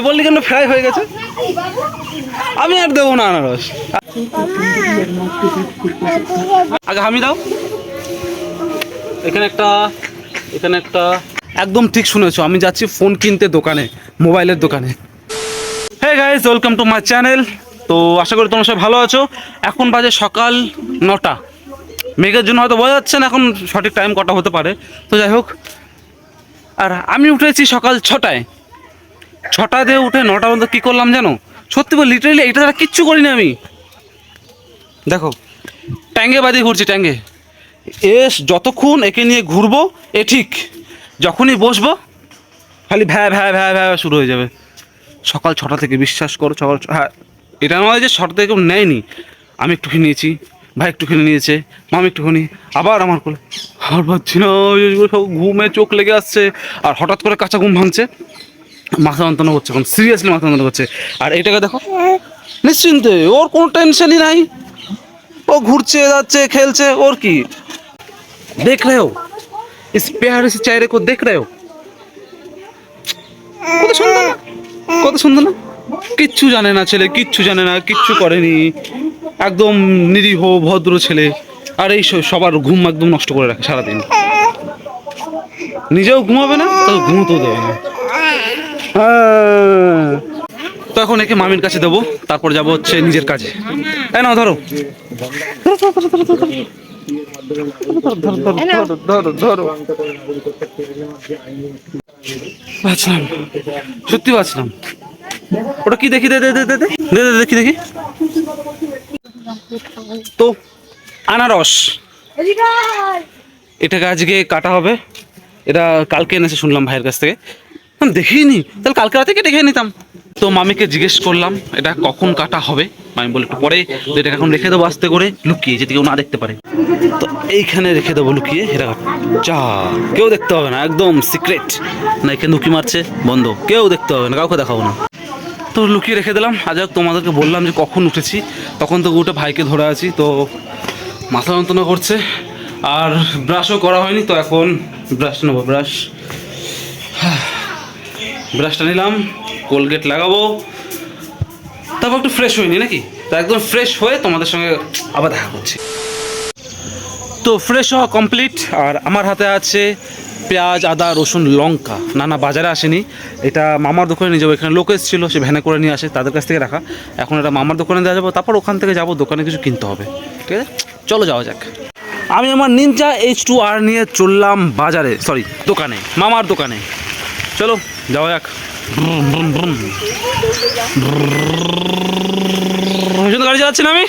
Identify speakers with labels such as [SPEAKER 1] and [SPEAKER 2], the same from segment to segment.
[SPEAKER 1] তুই বললি কেন ফ্রাই হয়ে গেছে? আমি আর দেবো না আনারস। আগে আমি দাও। এখানে একটা এখানে একটা। একদম ঠিক শুনেছো, আমি যাচ্ছি ফোন কিনতে দোকানে, মোবাইলের দোকানে। হ্যাঁ guys welcome to my channel তো আশা করি তোমরা সবাই ভালো আছো। এখন বাজে সকাল নটা। মেঘের জন্য হয়তো বোঝা যাচ্ছে না, এখন সঠিক টাইম কটা হতে পারে। তো যাই হোক, আর আমি উঠেছি সকাল ছটায়। ছটা দিয়ে উঠে নটা পর্যন্ত কী করলাম জানো? সত্যি বল লিটারেলি এটা ছাড়া কিচ্ছু করিনি আমি। দেখো, ট্যাঙ্গে বাদি ঘুরছি, ট্যাঙ্গে। এস যতক্ষণ একে নিয়ে ঘুরবো, এ ঠিক। যখনই বসবো, খালি ভ্যা ভ্যা ভ্যা ভ্যা শুরু হয়ে যাবে। সকাল ছটা থেকে বিশ্বাস করো, সকাল হ্যাঁ এটা নয় যে ছটা থেকে নেয়নি। আমি একটুখানি নিয়েছি, ভাই একটুখানি নিয়েছে, মামি একটুখানি, আবার আমার কোলে। আর পাচ্ছি না সব ঘুমে চোখ লেগে আসছে, আর হঠাৎ করে কাঁচা ঘুম ভাঙছে। মাথা যন্ত্রণা করছে এখন সিরিয়াসলি মাথা যন্ত্রণা করছে আর এটাকে দেখো নিশ্চিন্তে ওর কোনো টেনশনই নাই ও ঘুরছে যাচ্ছে খেলছে ওর কি দেখ রে हो इस प्यारे से चेहरे को देख रहे हो কত সুন্দর না কত সুন্দর না কিচ্ছু জানে না ছেলে কিচ্ছু জানে না কিচ্ছু করেনি একদম নিরীহ ভদ্র ছেলে আর এই স- সবার ঘুম একদম নষ্ট করে রাখে সারাদিন নিজেও ঘুমাবে না তো ঘুমোতেও দেবে না হ্যাঁ। তো এখন একে মামির কাছে দেবো তারপর যাব হচ্ছে নিজের কাজে। এই নাও ধরো। ধরো ধরো ধরো ধরো বাঁচলাম। সত্যি বাঁচলাম। ওটা কি দেখি? দে দে দে দে দে। দে দে দেখি দেখি। তো আনারস। এটাকে আজকে কাটা হবে। এটা কালকে এনেছে শুনলাম ভাইয়ের কাছ থেকে। দেখিনি তাহলে কালকে রাতে কেটে খেয়ে নিতাম। তো মামিকে জিজ্ঞেস করলাম, এটা কখন কাটা হবে? মামি বলে একটু পরে। তো এখন রেখে দেবো আস্তে করে, লুকিয়ে যদি কেউ না দেখতে পারে। তো এইখানে রেখে দেবো, লুকিয়ে, এটা যা, কেউ দেখতে হবে না, একদম সিক্রেট। না এখানে লুকি মারছে, বন্ধ। কেউ দেখতে হবে না, কাউকে দেখাবো না। তো লুকিয়ে রেখে দিলাম। আজ তোমাদেরকে বললাম যে কখন উঠেছি। তখন তো উঠে ভাইকে ধরে আছি, তো মাথা যন্ত্রণা করছে। আর ব্রাশও করা হয়নি, তো এখন ব্রাশ নেব ব্রাশ ব্রাশটা নিলাম কোলগেট লাগাবো। তারপর একটু ফ্রেশ হয়নি নাকি? তো একদম ফ্রেশ হয়ে তোমাদের সঙ্গে আবার দেখা করছি। তো ফ্রেশ হওয়া কমপ্লিট আর আমার হাতে আছে পেঁয়াজ, আদা, রসুন, লঙ্কা। না না বাজারে আসেনি। এটা মামার দোকানে নিয়ে যাব, এখানে লোক এসেছিল, সে ভ্যানে করে নিয়ে আসে, তাদের কাছ থেকে রাখা। এখন এটা মামার দোকানে দেওয়া যাব, তারপর ওখান থেকে যাব, দোকানে কিছু কিনতে হবে। ঠিক আছে? চলো যাওয়া যাক। আমি আমার নিনজা এইচ টু আর নিয়ে চললাম বাজারে সরি দোকানে, মামার দোকানে। চলো। যাওয়া যাক গাড়ি চালাচ্ছি না আমি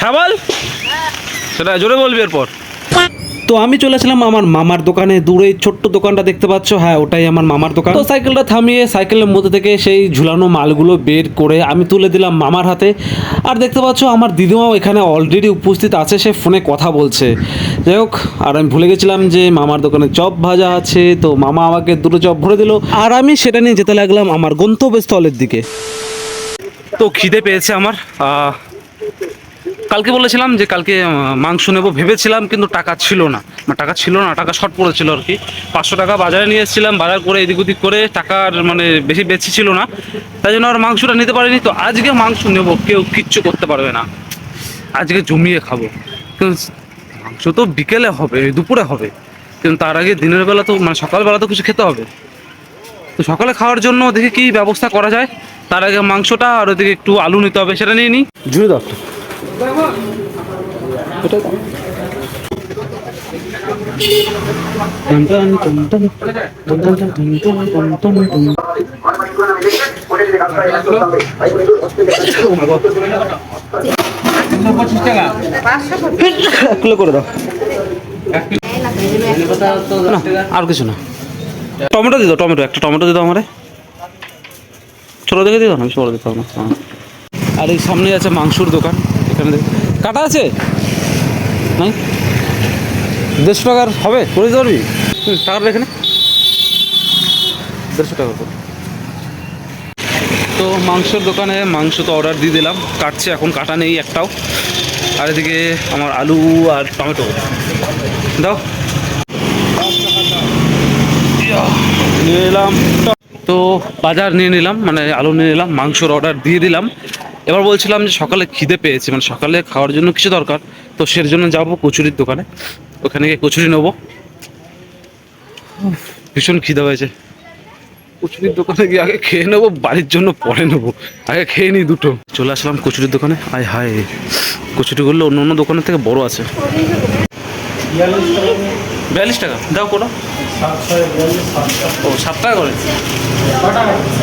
[SPEAKER 1] হ্যাঁ বল সেটা জোরে বলবি এরপর তো আমি চলেছিলাম আমার মামার দোকানে। দূরে ছোট্ট দোকানটা দেখতে পাচ্ছ। হ্যাঁ ওটাই আমার মামার দোকান। তো সাইকেলটা থামিয়ে সাইকেলের মধ্যে থেকে সেই ঝুলানো মালগুলো বের করে আমি তুলে দিলাম মামার হাতে। আর দেখতে পাচ্ছ, আমার দিদিমাও এখানে অলরেডি উপস্থিত আছে, সে ফোনে কথা বলছে। যাই হোক, আর আমি ভুলে গেছিলাম যে মামার দোকানে চপ ভাজা আছে, তো মামা আমাকে দুটো চপ ভরে দিল। আর আমি সেটা নিয়ে যেতে লাগলাম আমার গন্তব্যস্থলের দিকে। তো খিদে পেয়েছে আমার। কালকে বলেছিলাম যে কালকে মাংস নেব, ভেবেছিলাম কিন্তু টাকা ছিল না। মানে টাকা ছিল না, টাকা শর্ট পড়েছিল আর কি। পাঁচশো টাকা বাজারে নিয়ে এসেছিলাম, বাজার করে এদিক ওদিক করে টাকার মানে বেশি বেশি ছিল না। তাই জন্য আর মাংসটা নিতে পারিনি। তো আজকে মাংস নেব, কেউ কিচ্ছু করতে পারবে না। আজকে জমিয়ে খাব। কিন্তু মাংস তো বিকেলে হবে, দুপুরে হবে। কিন্তু তার আগে দিনের বেলা তো মানে সকালবেলা তো কিছু খেতে হবে। তো সকালে খাওয়ার জন্য দেখি কি ব্যবস্থা করা যায়। তার আগে মাংসটা আর ওদিকে একটু আলু নিতে হবে, সেটা নিয়ে নিই। জুড়ে দাও এক কিলো করে দাও আর কিছু না টমেটো দিয়ে দাও টমেটো একটা টমেটো দিয়ে দাও ছোট ছোটো দেখে দিও না আমি বড় দিতাম না আর এই সামনে আছে মাংসুর দোকান। এখানে কাটা আছে? নাই দেড়শো টাকার হবে? করে দিতে পারবি? টাকাটা এখানে দেড়শো টাকা করে। তো মাংসের দোকানে মাংস তো অর্ডার দিয়ে দিলাম। কাটছে, এখন কাটা নেই একটাও। আর এদিকে আমার আলু আর টমেটো। দাও। নিয়ে এলাম। তো বাজার নিয়ে নিলাম মানে আলু নিয়ে নিলাম মাংসর অর্ডার দিয়ে দিলাম। এবার বলছিলাম যে সকালে খিদে পেয়েছি মানে সকালে খাওয়ার জন্য কিছু দরকার, তো সের জন্য যাব কচুরির দোকানে। ওখানে গিয়ে কচুরি নেব। ভীষণ খিদে হয়েছে কচুরির দোকানে গিয়ে আগে খেয়ে নেব, বাড়ির জন্য পরে নেব। আগে খেয়ে নিই দুটো। চলে আসলাম কচুরির দোকানে। আয় হায় কচুরিগুলো অন্য অন্য দোকানের থেকে বড় আছে। বিয়াল্লিশ টাকা। দাও কোনো ও, সাত টাকা করে।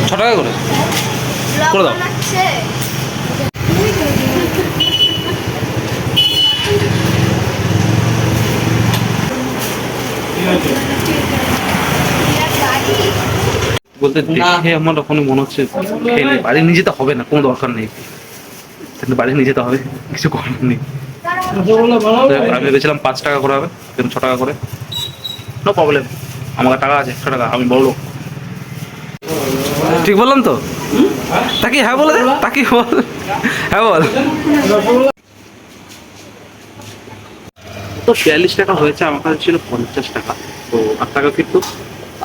[SPEAKER 1] ছ টাকা করে। করে দাও। বলতে দেখে আমার ওখানে মনে হচ্ছে খেলে। বাড়ি নিয়ে যেতে হবে না কোনো দরকার নেই। কিন্তু বাড়ি নিয়ে যেতে হবে কিছু করার নেই। আমি ভেবেছিলাম পাঁচ টাকা করে হবে কিন্তু ছ টাকা করে। নো প্রবলেম আমার টাকা আছে একশো টাকা আমি বড় লোক ঠিক বললাম তো? তাকে হ্যাঁ বলে তাকে বল। হ্যাঁ বল। তো বিয়াল্লিশ টাকা হয়েছে, আমার কাছে ছিল পঞ্চাশ টাকা। তো আট টাকা কিন্তু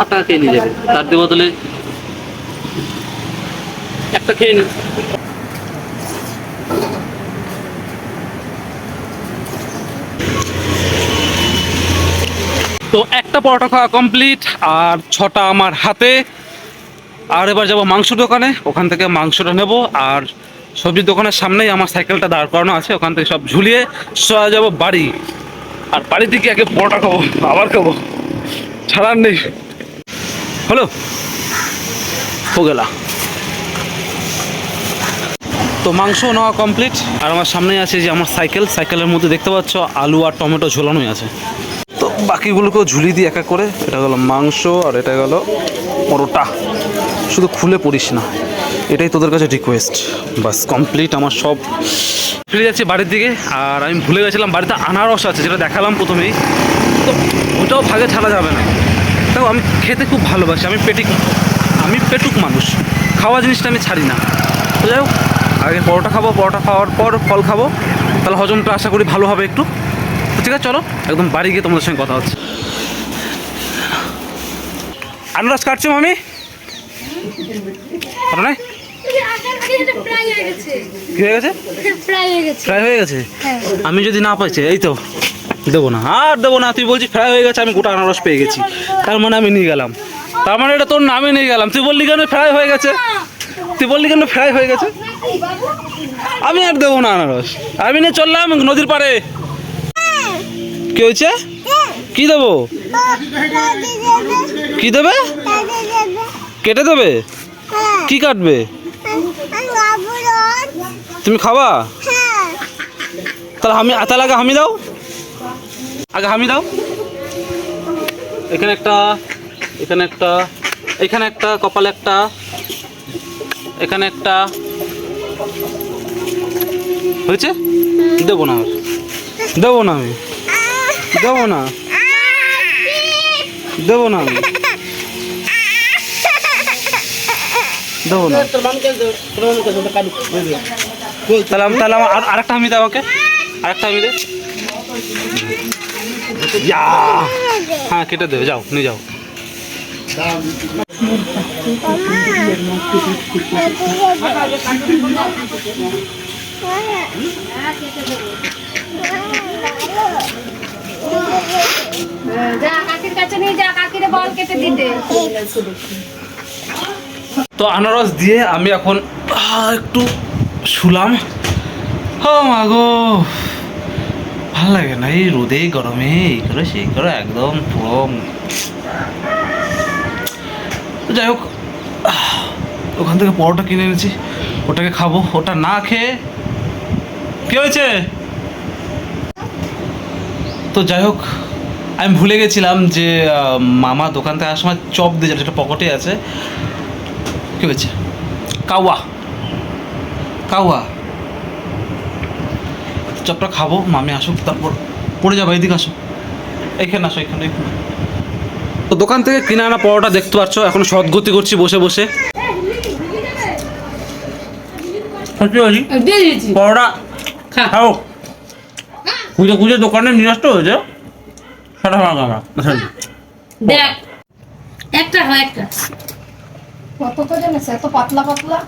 [SPEAKER 1] আট টাকা খেয়ে নিয়ে যাবে। তার দিয়ে বদলে একটা খেয়ে নি তো একটা পরোটা খাওয়া কমপ্লিট আর ছটা আমার হাতে। আর এবার যাব মাংস দোকানে। ওখান থেকে মাংসটা নেব আর সবজির দোকানের সামনেই আমার সাইকেলটা দাঁড় করানো আছে। ওখান থেকে সব ঝুলিয়ে সোজা যাব বাড়ি। আর বাড়ি থেকে আগে পরোটা খাব, আবার খাব। ছাড়ার নেই। হ্যালো হো গেলা। তো মাংস নেওয়া কমপ্লিট। আর আমার সামনেই আছে যে আমার সাইকেল। সাইকেলের মধ্যে দেখতে পাচ্ছ আলু আর টমেটো ঝোলানোই আছে। তো বাকিগুলোকেও ঝুলি দিই এক এক করে। এটা গেলো মাংস আর এটা গেলো পরোটা। শুধু খুলে পড়িস না। এটাই তোদের কাছে রিকোয়েস্ট বাস কমপ্লিট আমার সব। ফিরে যাচ্ছি বাড়ির দিকে, আর আমি ভুলে গেছিলাম বাড়িতে আনারস আছে, যেটা দেখালাম প্রথমেই। তো ওটাও ভাগে ছাড়া যাবে না। তাও আমি খেতে খুব ভালোবাসি, আমি পেটিক আমি পেটুক মানুষ। খাওয়া জিনিসটা আমি ছাড়ি না। তো যাই হোক, আগে পরোটা খাব, পরোটা খাওয়ার পর ফল খাব। তাহলে হজমটা আশা করি ভালো হবে একটু। তো ঠিক আছে, চলো, একদম বাড়ি গিয়ে তোমাদের সঙ্গে কথা হচ্ছে। আনারস কাটছো মামি? কাটো নাই
[SPEAKER 2] হয়ে গেছে?
[SPEAKER 1] ফ্রাই হয়ে গেছে? আমি যদি না পাইছি এই তো, দেবো না। আর দেবো না, তুই বলছিস ফ্রাই হয়ে গেছে, আমি গোটা আনারস পেয়ে গেছি। তার মানে আমি নিয়ে গেলাম। তার মানে এটা তোর নামে নিয়ে গেলাম। তুই বললি কেন ফ্রাই হয়ে গেছে? তুই বললি কেন ফ্রাই হয়ে গেছে? আমি আর দেবো না আনারস। আমি নিয়ে চললাম নদীর পাড়ে। কি হয়েছে? কি দেবো? কি দেবে? কেটে দেবে? কি কাটবে? তুমি খাবা? তাহলে আমি তাহলে আগে হামি দাও। আগে হামি দাও। এখানে একটা এখানে একটা এখানে একটা কপালে একটা এখানে একটা। হয়েছে? দেবো না আর। দেবো না আমি। দেবো না। দেবো না আমি। দেবো না। তাহলে আমি আরেকটা হামি ওকে। আরেকটা হামি দে। হ্যাঁ কেটে দেবে। যাও, নিয়ে যাও।
[SPEAKER 2] যা, কাকির কাছে নিয়ে যা, কাকিরে বল কেটে দিতে।
[SPEAKER 1] তো আনারস দিয়ে আমি এখন একটু শুলাম। ও মাগো ভালো লাগে না এই রোদে গরমে, এই করে সেই করে একদম পুরো। যাই হোক ওখান থেকে পরোটা কিনে এনেছি, ওটাকে খাব, ওটা না খেয়ে কি হয়েছে? তো যাই হোক, আমি ভুলে গেছিলাম যে মামা দোকান থেকে আসার সময় চপ দিয়ে যেটা পকেটে আছে। কি হয়েছে? কাওয়া। কাওয়া। চপটা খাব মামি আসুক তারপর পড়ে যাব এইদিকে আসো। এইখানে আসো এখানে এখানে। তো দোকান থেকে কিনে আনা পরোটা দেখতে পাচ্ছ এখন সদ্গতি করছি বসে বসে। পরোটা খাও। খুঁজে খুঁজে দোকানে নিয়ে আসতে হয়েছে সেটা আমার
[SPEAKER 2] দেখ একটা হয় এত পাতলা পাতলা?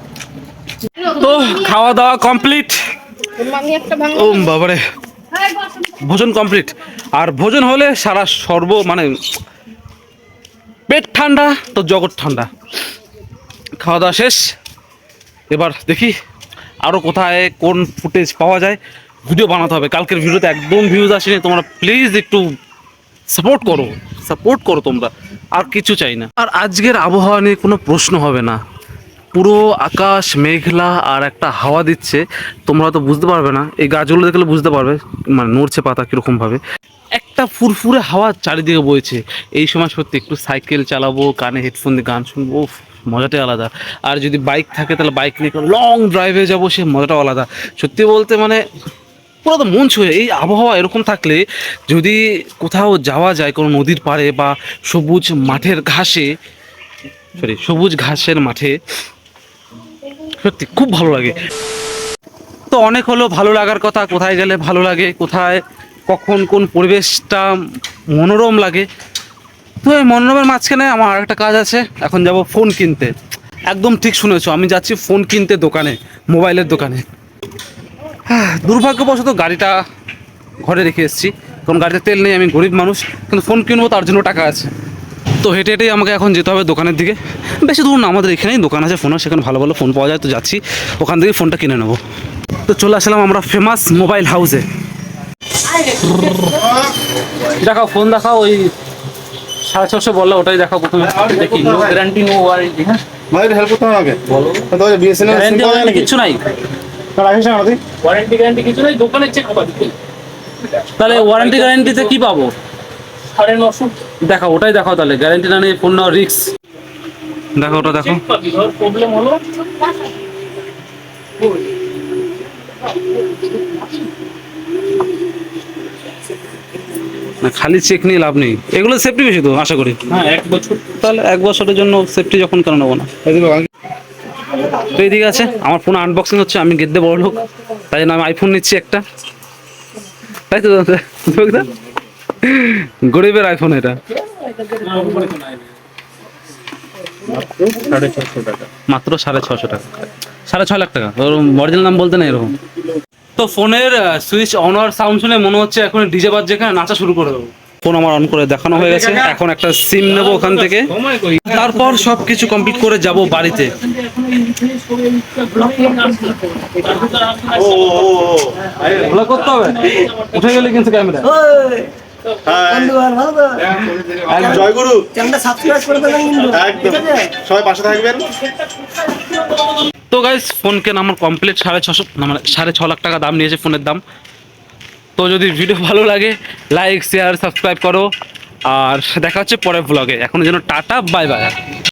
[SPEAKER 1] তো খাওয়া দাওয়া কমপ্লিট ও বাবারে। ভোজন কমপ্লিট আর ভোজন হলে সারা সর্ব মানে পেট ঠান্ডা তো জগৎ ঠান্ডা। খাওয়া দাওয়া শেষ। এবার দেখি আরও কোথায় কোন ফুটেজ পাওয়া যায়। ভিডিও বানাতে হবে। কালকের ভিডিওতে একদম ভিউজ আসেনি। তোমরা প্লিজ একটু সাপোর্ট করো সাপোর্ট করো তোমরা, আর কিছু চাই না। আর আজকের আবহাওয়া নিয়ে কোনো প্রশ্ন হবে না। পুরো আকাশ মেঘলা আর একটা হাওয়া দিচ্ছে, তোমরা তো বুঝতে পারবে না। এই গাছগুলো দেখলে বুঝতে পারবে মানে নড়ছে পাতা কীরকমভাবে একটা ফুরফুরে হাওয়া চারিদিকে বইছে। এই সময় সত্যি একটু সাইকেল চালাবো, কানে হেডফোন দিয়ে গান শুনব মজাটাই আলাদা। আর যদি বাইক থাকে, তাহলে বাইক নিয়ে লং ড্রাইভে যাব, সে মজাটাও আলাদা। সত্যি বলতে মানে পুরো তো মন ছুঁয়ে এই আবহাওয়া এরকম থাকলে যদি কোথাও যাওয়া যায় কোনো নদীর পাড়ে বা সবুজ মাঠের ঘাসে সরি সবুজ ঘাসের মাঠে, সত্যি খুব ভালো লাগে। তো অনেক হলো ভালো লাগার কথা, কোথায় গেলে ভালো লাগে, কোথায়, কখন, কোন পরিবেশটা মনোরম লাগে। তো এই মনোরমের মাঝখানে আমার আরেকটা কাজ আছে, এখন যাব ফোন কিনতে। একদম ঠিক শুনেছো, আমি যাচ্ছি ফোন কিনতে দোকানে, মোবাইলের দোকানে। দুর্ভাগ্যবশত গাড়িটা ঘরে রেখে এসেছি। কারণ গাড়িতে তেল নেই আমি গরিব মানুষ কিন্তু ফোন কিনবো তার জন্য টাকা আছে। তো হেঁটে হেঁটেই আমাকে এখন যেতে হবে দোকানের দিকে। বেশি দূর না আমাদের এখানেই দোকান আছে ফোনের সেখানে ভালো ভালো ফোন পাওয়া যায় তো যাচ্ছি। ওখান থেকে ফোনটা কিনে নেব। তো চলে আসলাম আমরা ফেমাস মোবাইল হাউসে দেখাও ফোন দেখাও ওই সাড়ে ছশো বলল ওটাই দেখাও প্রথমে। দেখি নো গ্যারান্টি নো ওয়ারেন্টি হ্যাঁ।
[SPEAKER 3] ভাই হেল্প করতে হবে
[SPEAKER 1] বলো।
[SPEAKER 3] বিএসএনএল
[SPEAKER 1] গ্যারান্টি নাই।
[SPEAKER 3] রাখিস না তুই
[SPEAKER 4] ওয়ারেন্টি গ্যারান্টি কিছু নেই দোকানে চেক পাবি
[SPEAKER 1] তাহলে ওয়ারেন্টি গ্যারান্টিতে কি পাবো?
[SPEAKER 4] সাড়ে নশো।
[SPEAKER 1] দেখাও ওটাই দেখাও তাহলে গ্যারান্টি না নিয়ে ফোন নেওয়ার রিক্স দেখো ওটা দেখো।
[SPEAKER 4] প্রবলেম হলো।
[SPEAKER 1] না খালি চেক নিয়ে লাভ নেই। এগুলো সেফটি বেশি তো আশা করি।
[SPEAKER 4] হ্যাঁ এক বছর।
[SPEAKER 1] তাহলে এক বছরের জন্য সেফটি যখন কেন নেব না? তো এদিকে আছে, আমার ফোন আনবক্সিং হচ্ছে, আমি গেদ্দে বড় লোক, তাই জন্য আমি আইফোন নিচ্ছি একটা। তাই তো? গরিবের আইফোন এটা। মাত্র সাড়ে ছশো টাকা। সাড়ে ছয় লাখ টাকা, ওর অরিজিনাল নাম বলতে না এরকম। তো ফোনের সুইচ অন সাউন্ড শুনে মনে হচ্ছে এখন ডিজে বাজ যেখানে নাচা শুরু করে দেবো। ফোন আমার অন করে দেখানো হয়ে গেছে। এখন একটা সিম নেব ওখান থেকে। তারপর সব কিছু কমপ্লিট করে যাব বাড়িতে। করতে হবে? উঠে গেলে কিন্তু ক্যামেরা
[SPEAKER 3] জয়গুরু।
[SPEAKER 5] সাবস্ক্রাইব করে
[SPEAKER 3] একদম। সবাই পাশে থাকবেন।
[SPEAKER 1] তো গাইস ফোন কেন আমার কমপ্লিট সাড়ে ছশো মানে সাড়ে ছ লাখ টাকা দাম নিয়েছে ফোনের দাম। তো যদি ভিডিও ভালো লাগে লাইক শেয়ার সাবস্ক্রাইব করো। আর দেখা হচ্ছে পরের ব্লগে এখন যেন টাটা বাই বাই